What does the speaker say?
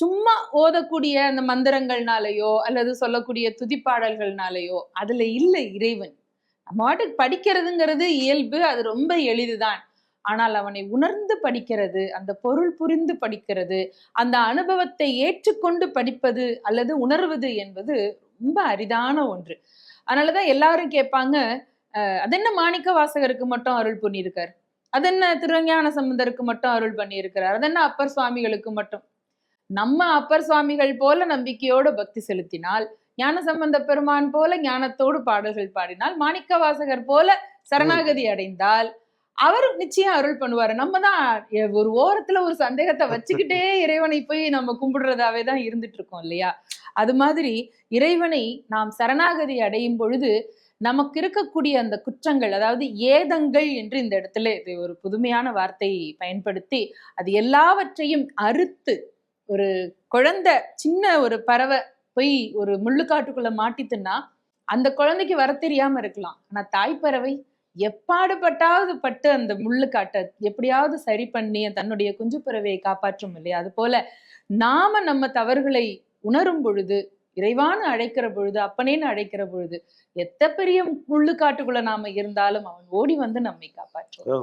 சும்மா ஓதக்கூடிய அந்த மந்திரங்கள்னாலயோ அல்லது சொல்லக்கூடிய துதிப்பாடல்கள்னாலயோ அதுல இல்லை இறைவன். நம்ம பாட்டுக்கு படிக்கிறதுங்கிறது இயல்பு அது ரொம்ப எளிதுதான். ஆனால் அவனை உணர்ந்து படிக்கிறது அந்த பொருள் புரிந்து படிக்கிறது அந்த அனுபவத்தை ஏற்றுக்கொண்டு படிப்பது அல்லது உணர்வது என்பது ரொம்ப அரிதான ஒன்று. அதனாலதான் எல்லாரும் கேட்பாங்க அஹ், என்ன மாணிக்க வாசகருக்கு மட்டும் அருள் பண்ணியிருக்கார்? என்ன திருஞான சம்பந்தருக்கு மட்டும் அருள் பண்ணியிருக்கிறார்? என்ன அப்பர் சுவாமிகளுக்கு மட்டும்? நம்ம அப்பர் சுவாமிகள் போல நம்பிக்கையோடு பக்தி செலுத்தினால் ஞான சம்பந்த பெருமான் போல ஞானத்தோடு பாடல்கள் பாடினால் மாணிக்க வாசகர் போல சரணாகதி அடைந்தால் அவர் நிச்சயம் அருள் பண்ணுவாரு. நம்ம தான் ஒரு ஓரத்துல ஒரு சந்தேகத்தை வச்சுக்கிட்டே இறைவனை போய் நம்ம கும்பிடுறதாவே தான் இருந்துட்டு இருக்கோம் இல்லையா? அது மாதிரி இறைவனை நாம் சரணாகதி அடையும் பொழுது நமக்கு இருக்கக்கூடிய அந்த குற்றங்கள் அதாவது ஏதங்கள் என்று இந்த இடத்துல இது ஒரு புதுமையான வார்த்தையை பயன்படுத்தி அது எல்லாவற்றையும் அறுத்து ஒரு குழந்தை சின்ன ஒரு பறவை போய் ஒரு முள்ளுக்காட்டுக்குள்ள மாட்டித்துன்னா அந்த குழந்தைக்கு வர தெரியாம இருக்கலாம். ஆனா தாய் பறவை எப்பாடுபட்டாவது பட்டு அந்த முள்ளுக்காட்டை எப்படியாவது சரி பண்ணி தன்னுடைய குஞ்சு பறவையை காப்பாற்றும் இல்லையா? அது போல நாம நம்ம தவறுகளை உணரும் பொழுது இறைவான அழைக்கிற பொழுது அப்பனேன்னு அழைக்கிற பொழுது எத்த பெரிய முள்ளுக்காட்டுக்குள்ள நாம இருந்தாலும் அவன் ஓடி வந்து நம்மை காப்பாற்றுவான்